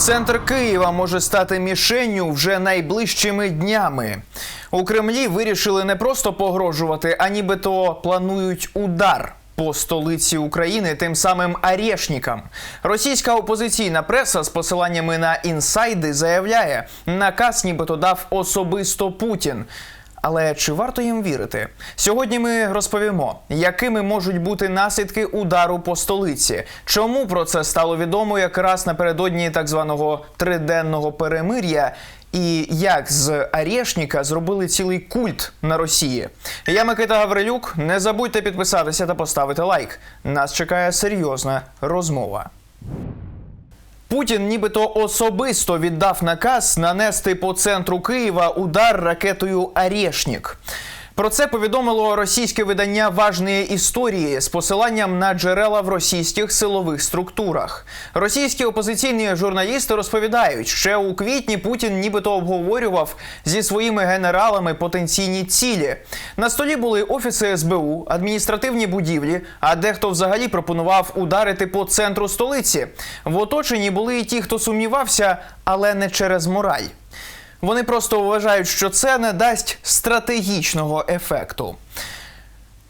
Центр Києва може стати мішенню вже найближчими днями. У Кремлі вирішили не просто погрожувати, а нібито планують удар. По столиці України тим самим арешникам. Російська опозиційна преса з посиланнями на інсайди заявляє, наказ нібито дав особисто Путін. Але чи варто їм вірити? Сьогодні ми розповімо, якими можуть бути наслідки удару по столиці. Чому про це стало відомо якраз напередодні так званого триденного перемир'я, і як з Арешника зробили цілий культ на Росії. Я Микита Гаврилюк. Не забудьте підписатися та поставити лайк. Нас чекає серйозна розмова. Путін нібито особисто віддав наказ нанести по центру Києва удар ракетою Арешнік. Про це повідомило російське видання важної історії з посиланням на джерела в російських силових структурах. Російські опозиційні журналісти розповідають, ще у квітні Путін нібито обговорював зі своїми генералами потенційні цілі. На столі були офіси СБУ, адміністративні будівлі, а дехто взагалі пропонував ударити по центру столиці. В оточенні були і ті, хто сумнівався, але не через мораль. Вони просто вважають, що це не дасть стратегічного ефекту.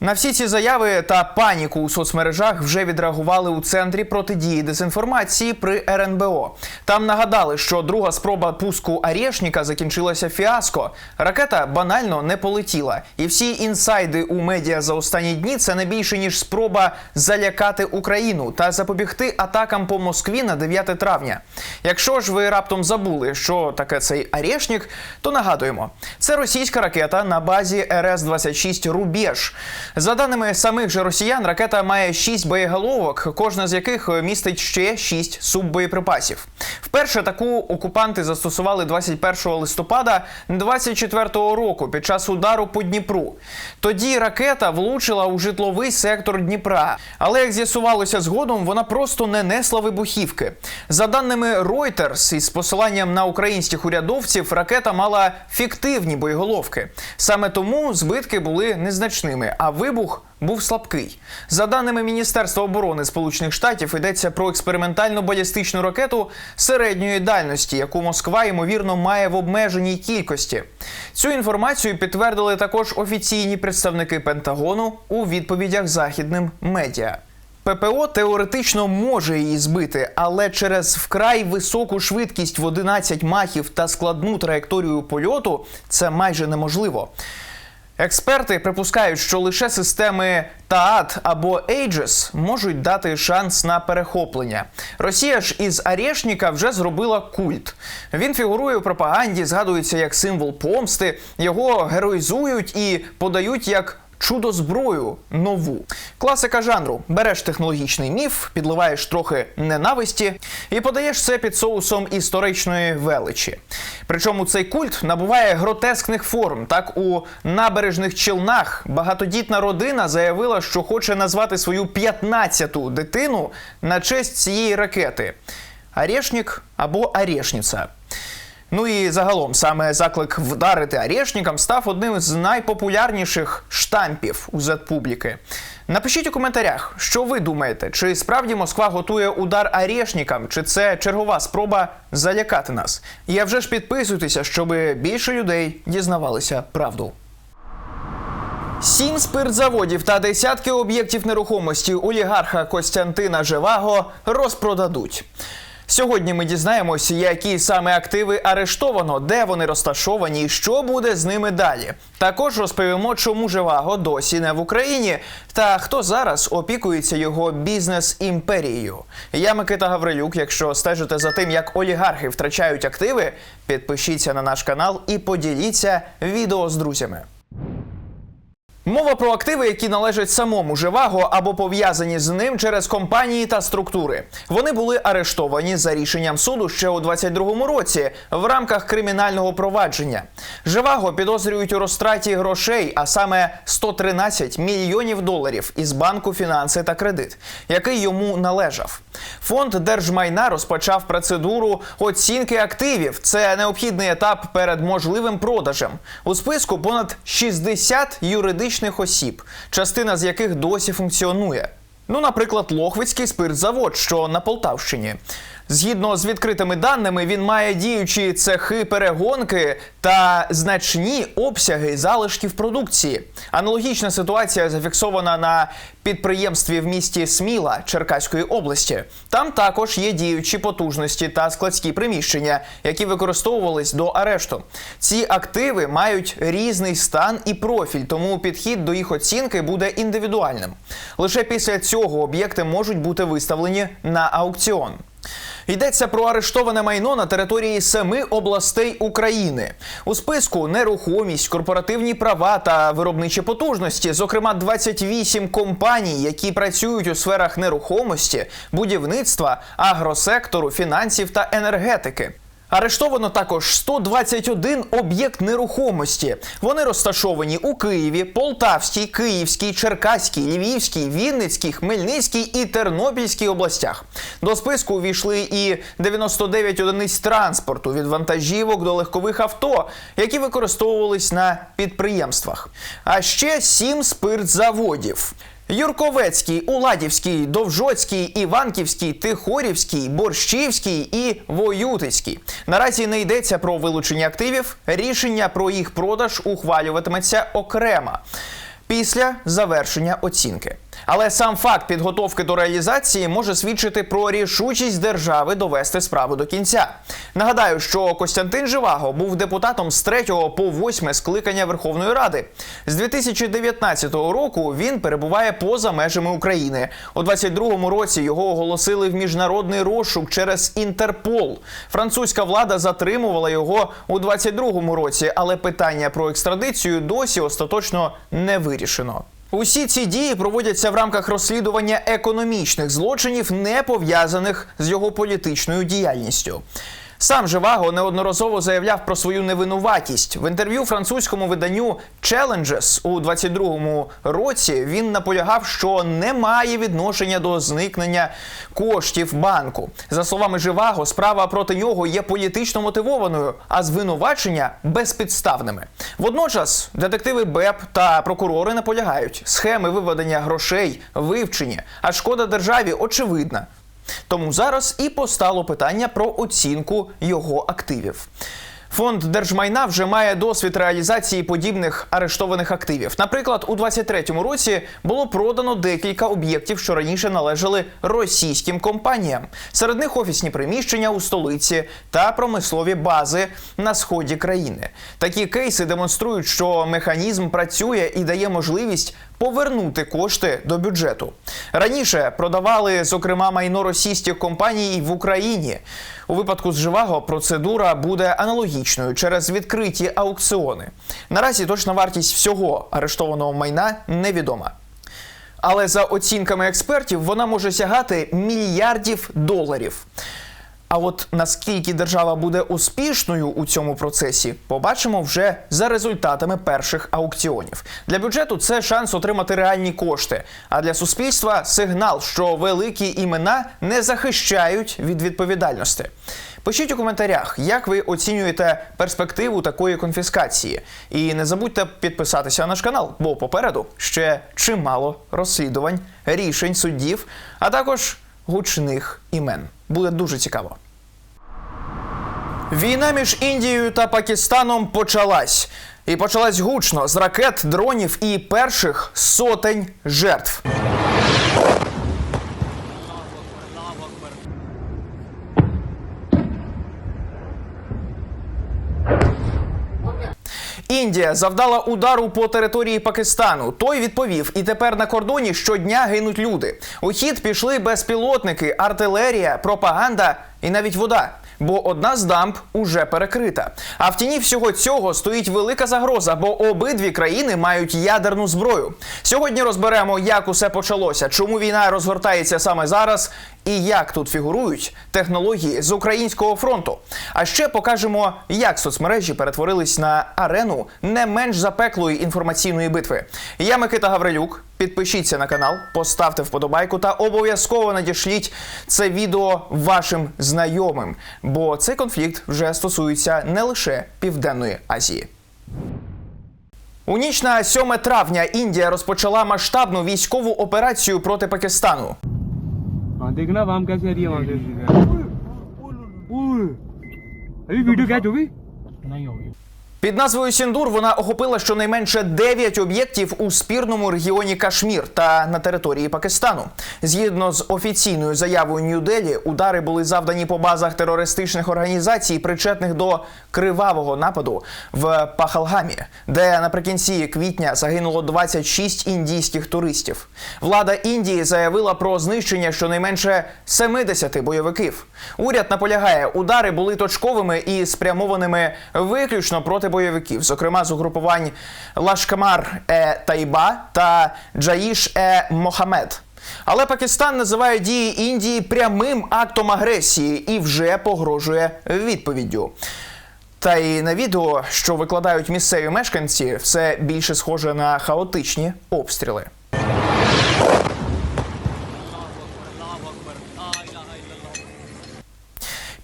На всі ці заяви та паніку у соцмережах вже відреагували у центрі протидії дезінформації при РНБО. Там нагадали, що друга спроба пуску Арешніка закінчилася фіаско. Ракета банально не полетіла. І всі інсайди у медіа за останні дні це не більше ніж спроба залякати Україну та запобігти атакам по Москві на 9 травня. Якщо ж ви раптом забули, що таке цей Арешнік, то нагадуємо, це російська ракета на базі РС-26 Рубеж. За даними самих же росіян, ракета має 6 боєголовок, кожна з яких містить ще 6 суббоєприпасів. Вперше таку окупанти застосували 21 листопада 24-го року під час удару по Дніпру. Тоді ракета влучила у житловий сектор Дніпра. Але як з'ясувалося згодом, вона просто не несла вибухівки. За даними Reuters, із посиланням на українських урядовців, ракета мала фіктивні боєголовки. Саме тому збитки були незначними, а вибух був слабкий. За даними Міністерства оборони Сполучених Штатів, йдеться про експериментальну балістичну ракету середньої дальності, яку Москва ймовірно має в обмеженій кількості. Цю інформацію підтвердили також офіційні представники Пентагону у відповідях західним медіа. ППО теоретично може її збити, але через вкрай високу швидкість в 11 махів та складну траєкторію польоту це майже неможливо. Експерти припускають, що лише системи ТААТ або Aegis можуть дати шанс на перехоплення. Росія ж із Арєшніка вже зробила культ. Він фігурує у пропаганді, згадується як символ помсти. Його героїзують і подають як. Чудо зброю нову класика жанру. Береш технологічний міф, підливаєш трохи ненависті і подаєш це під соусом історичної величі. Причому цей культ набуває гротескних форм. Так у набережних Челнах багатодітна родина заявила, що хоче назвати свою 15-ту дитину на честь цієї ракети: Арешнік або Арешніця. Ну і загалом саме заклик вдарити Арешникам став одним з найпопулярніших штампів у Z-публіки. Напишіть у коментарях, що ви думаєте, чи справді Москва готує удар Арешникам, чи це чергова спроба залякати нас? А вже ж підписуйтеся, щоб більше людей дізнавалися правду. Сім спиртзаводів та десятки об'єктів нерухомості олігарха Костянтина Живаго розпродадуть. Сьогодні ми дізнаємося, які саме активи арештовано, де вони розташовані і що буде з ними далі. Також розповімо, чому Живаго досі не в Україні та хто зараз опікується його бізнес-імперією. Я Микита Гаврилюк. Якщо стежите за тим, як олігархи втрачають активи, підпишіться на наш канал і поділіться відео з друзями. Мова про активи, які належать самому Живаго або пов'язані з ним через компанії та структури. Вони були арештовані за рішенням суду ще у 22-му році в рамках кримінального провадження. Живаго підозрюють у розтраті грошей, а саме 113 мільйонів доларів із банку фінанси та кредит, який йому належав. Фонд держмайна розпочав процедуру оцінки активів. Це необхідний етап перед можливим продажем. У списку понад 60 юридичних осіб, частина з яких досі функціонує. Ну, наприклад, Лохвицький спиртзавод, що на Полтавщині. Згідно з відкритими даними, він має діючі цехи перегонки та значні обсяги залишків продукції. Аналогічна ситуація зафіксована на підприємстві в місті Сміла Черкаської області. Там також є діючі потужності та складські приміщення, які використовувались до арешту. Ці активи мають різний стан і профіль, тому підхід до їх оцінки буде індивідуальним. Лише після цього об'єкти можуть бути виставлені на аукціон. Йдеться про арештоване майно на території семи областей України. У списку нерухомість, корпоративні права та виробничі потужності, зокрема 28 компаній, які працюють у сферах нерухомості, будівництва, агросектору, фінансів та енергетики. Арештовано також 121 об'єкт нерухомості. Вони розташовані у Києві, Полтавській, Київській, Черкаській, Львівській, Вінницькій, Хмельницькій і Тернопільській областях. До списку увійшли і 99 одиниць транспорту від вантажівок до легкових авто, які використовувались на підприємствах. А ще 7 спиртзаводів. Юрковецький, Уладівський, Довжоцький, Іванківський, Тихорівський, Борщівський і Воютицький. Наразі не йдеться про вилучення активів. Рішення про їх продаж ухвалюватиметься окремо після завершення оцінки. Але сам факт підготовки до реалізації може свідчити про рішучість держави довести справу до кінця. Нагадаю, що Костянтин Живаго був депутатом з 3 по 8 скликання Верховної Ради. З 2019 року він перебуває поза межами України. У 22-му році його оголосили в міжнародний розшук через Інтерпол. Французька влада затримувала його у 22-му році, але питання про екстрадицію досі остаточно не вирішено. Усі ці дії проводяться в рамках розслідування економічних злочинів, не пов'язаних з його політичною діяльністю. Сам Живаго неодноразово заявляв про свою невинуватість в інтерв'ю французькому виданню Challenges у 22-му році. Він наполягав, що не має відношення до зникнення коштів банку. За словами Живаго, справа проти нього є політично мотивованою, а звинувачення безпідставними. Водночас детективи БЕП та прокурори наполягають, схеми виведення грошей вивчені, а шкода державі очевидна. Тому зараз і постало питання про оцінку його активів. Фонд держмайна вже має досвід реалізації подібних арештованих активів. Наприклад, у 23-му році було продано декілька об'єктів, що раніше належали російським компаніям. Серед них офісні приміщення у столиці та промислові бази на сході країни. Такі кейси демонструють, що механізм працює і дає можливість повернути кошти до бюджету. Раніше продавали зокрема майно російських компаній в Україні. У випадку з Живаго процедура буде аналогічною через відкриті аукціони. Наразі точна вартість всього арештованого майна невідома. Але за оцінками експертів вона може сягати мільярдів доларів. А от наскільки держава буде успішною у цьому процесі, побачимо вже за результатами перших аукціонів. Для бюджету це шанс отримати реальні кошти. А для суспільства сигнал, що великі імена не захищають від відповідальності. Пишіть у коментарях, як ви оцінюєте перспективу такої конфіскації. І не забудьте підписатися на наш канал, бо попереду ще чимало розслідувань, рішень суддів, а також гучних імен. Буде дуже цікаво. Війна між Індією та Пакистаном почалась. І почалась гучно з ракет, дронів і перших сотень жертв. Індія завдала удару по території Пакистану. Той відповів, і тепер на кордоні щодня гинуть люди. У хід пішли безпілотники, артилерія, пропаганда і навіть вода. Бо одна з дамб уже перекрита. А в тіні всього цього стоїть велика загроза, бо обидві країни мають ядерну зброю. Сьогодні розберемо, як усе почалося, чому війна розгортається саме зараз, і як тут фігурують технології з українського фронту. А ще покажемо, як соцмережі перетворились на арену не менш запеклої інформаційної битви. Я Микита Гаврилюк. Підпишіться на канал, поставте вподобайку та обов'язково надішліть це відео вашим знайомим, бо цей конфлікт вже стосується не лише Південної Азії. У ніч на 7 травня Індія розпочала масштабну військову операцію проти Пакистану. हाँ देखना वाम कैसे आ रही है। वहाँ से अभी वीडियो तो कैच होगी? नहीं होगी। Під назвою Сіндур вона охопила щонайменше 9 об'єктів у спірному регіоні Кашмір та на території Пакистану. Згідно з офіційною заявою Нью-Делі, удари були завдані по базах терористичних організацій, причетних до кривавого нападу в Пахалгамі, де наприкінці квітня загинуло 26 індійських туристів. Влада Індії заявила про знищення щонайменше 70 бойовиків. Уряд наполягає, удари були точковими і спрямованими виключно проти бойовиків, зокрема з угрупувань Лашкамар е Тайба та Джаїш е Мохамед. Але Пакистан називає дії Індії прямим актом агресії і вже погрожує відповіддю. Та й на відео, що викладають місцеві мешканці, все більше схоже на хаотичні обстріли.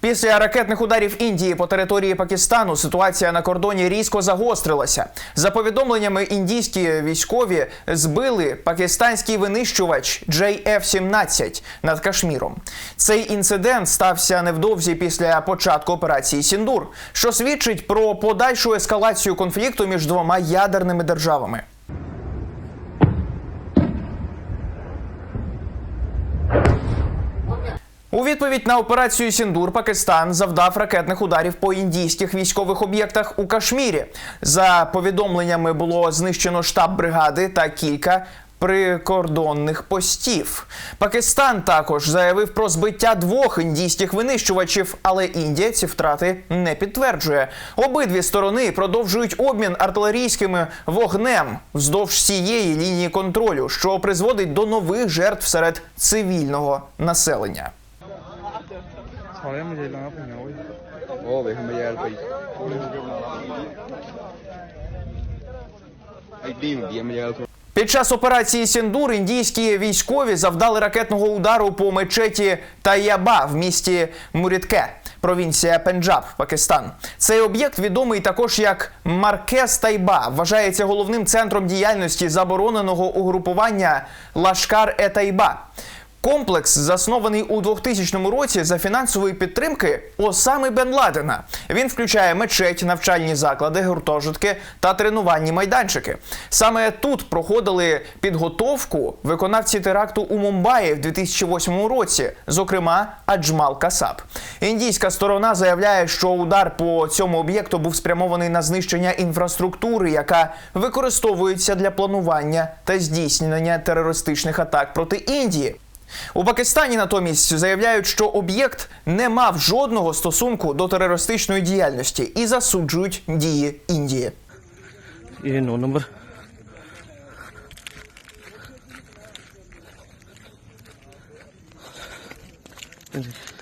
Після ракетних ударів Індії по території Пакистану ситуація на кордоні різко загострилася. За повідомленнями, індійські військові збили пакистанський винищувач JF-17 над Кашміром. Цей інцидент стався невдовзі після початку операції Сіндур, що свідчить про подальшу ескалацію конфлікту між двома ядерними державами. У відповідь на операцію Сіндур Пакистан завдав ракетних ударів по індійських військових об'єктах у Кашмірі. За повідомленнями було знищено штаб бригади та кілька. Прикордонних постів Пакистан також заявив про збиття двох індійських винищувачів, але Індія ці втрати не підтверджує. Обидві сторони продовжують обмін артилерійським вогнем вздовж всієї лінії контролю, що призводить до нових жертв серед цивільного населення. ਸਾਲੇ ਮਜੇ ਲਾ ਪਈਆਂ ਓਏ ਉਹ ਵੇਖ ਮਜੈਲ ਪਈ ਐਡੀ ਹੁੰਦੀ ਹੈ ਮਜੈਲ Під час операції Сіндур індійські військові завдали ракетного удару по мечеті Тайяба в місті Мурітке, провінція Пенджаб, Пакистан. Цей об'єкт відомий також як Маркес Тайба, вважається головним центром діяльності забороненого угрупування Лашкар-Етайба. Комплекс заснований у 2000 році за фінансової підтримки Осами Бен Ладена. Він включає мечеть, навчальні заклади, гуртожитки та тренувальні майданчики. Саме тут проходили підготовку виконавці теракту у Мумбаї в 2008 році, зокрема Аджмал Касаб. Індійська сторона заявляє, що удар по цьому об'єкту був спрямований на знищення інфраструктури, яка використовується для планування та здійснення терористичних атак проти Індії. У Пакистані натомість заявляють, що об'єкт не мав жодного стосунку до терористичної діяльності і засуджують дії Індії. Thank you.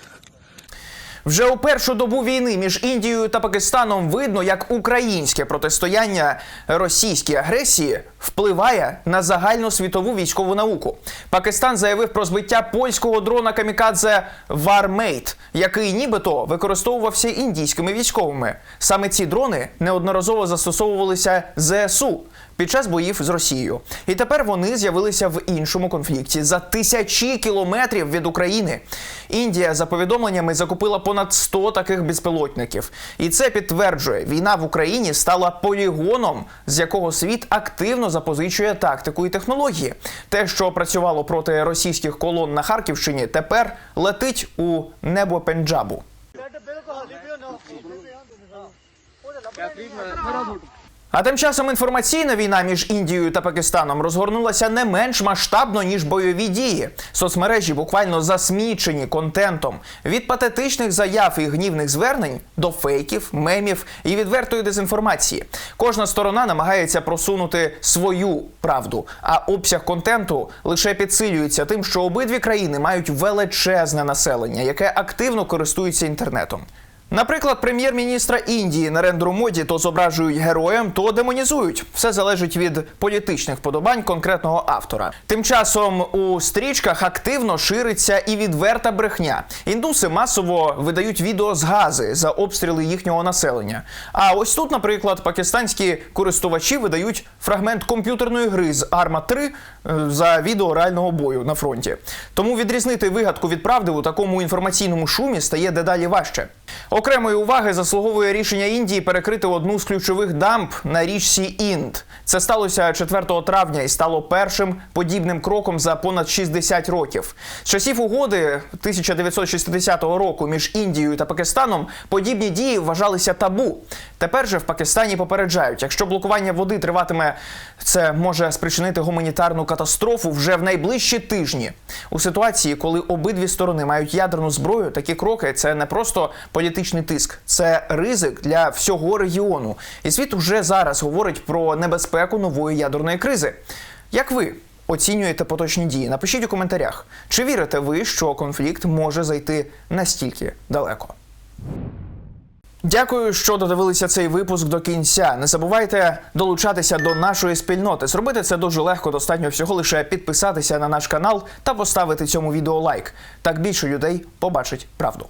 Вже у першу добу війни між Індією та Пакистаном видно, як українське протистояння російській агресії впливає на загальну світову військову науку. Пакистан заявив про збиття польського дрона камікадзе Вармейт, який нібито використовувався індійськими військовими. Саме ці дрони неодноразово застосовувалися ЗСУ під час боїв з Росією. І тепер вони з'явилися в іншому конфлікті за тисячі кілометрів від України. Індія, за повідомленнями, закупила понад 100 таких безпілотників. І це підтверджує, війна в Україні стала полігоном, з якого світ активно запозичує тактику і технології. Те, що працювало проти російських колон на Харківщині, тепер летить у небо Пенджабу. А тим часом інформаційна війна між Індією та Пакистаном розгорнулася не менш масштабно ніж бойові дії. Соцмережі буквально засмічені контентом від патетичних заяв і гнівних звернень до фейків, мемів і відвертої дезінформації. Кожна сторона намагається просунути свою правду, а обсяг контенту лише підсилюється тим, що обидві країни мають величезне населення, яке активно користується інтернетом. Наприклад, прем'єр-міністра Індії Нарендру Моді то зображують героєм, то демонізують. Все залежить від політичних вподобань конкретного автора. Тим часом у стрічках активно шириться і відверта брехня. Індуси масово видають відео з гази за обстріли їхнього населення. А ось тут, наприклад, пакистанські користувачі видають фрагмент комп'ютерної гри з Арма 3 за відео реального бою на фронті. Тому відрізнити вигадку від правди у такому інформаційному шумі стає дедалі важче. Окремої уваги заслуговує рішення Індії перекрити одну з ключових дамб на річці Інд. Це сталося 4 травня і стало першим подібним кроком за понад 60 років. З часів угоди 1960 року між Індією та Пакистаном подібні дії вважалися табу. Тепер же в Пакистані попереджають, якщо блокування води триватиме, це може спричинити гуманітарну катастрофу вже в найближчі тижні. У ситуації, коли обидві сторони мають ядерну зброю, такі кроки це не просто політичний тиск, це ризик для всього регіону. І світ вже зараз говорить про небезпеку нової ядерної кризи. Як ви оцінюєте поточні дії? Напишіть у коментарях, чи вірите ви, що конфлікт може зайти настільки далеко. Дякую, що додивилися цей випуск до кінця. Не забувайте долучатися до нашої спільноти. Зробити це дуже легко. Достатньо всього лише підписатися на наш канал та поставити цьому відео лайк. Так більше людей побачить правду.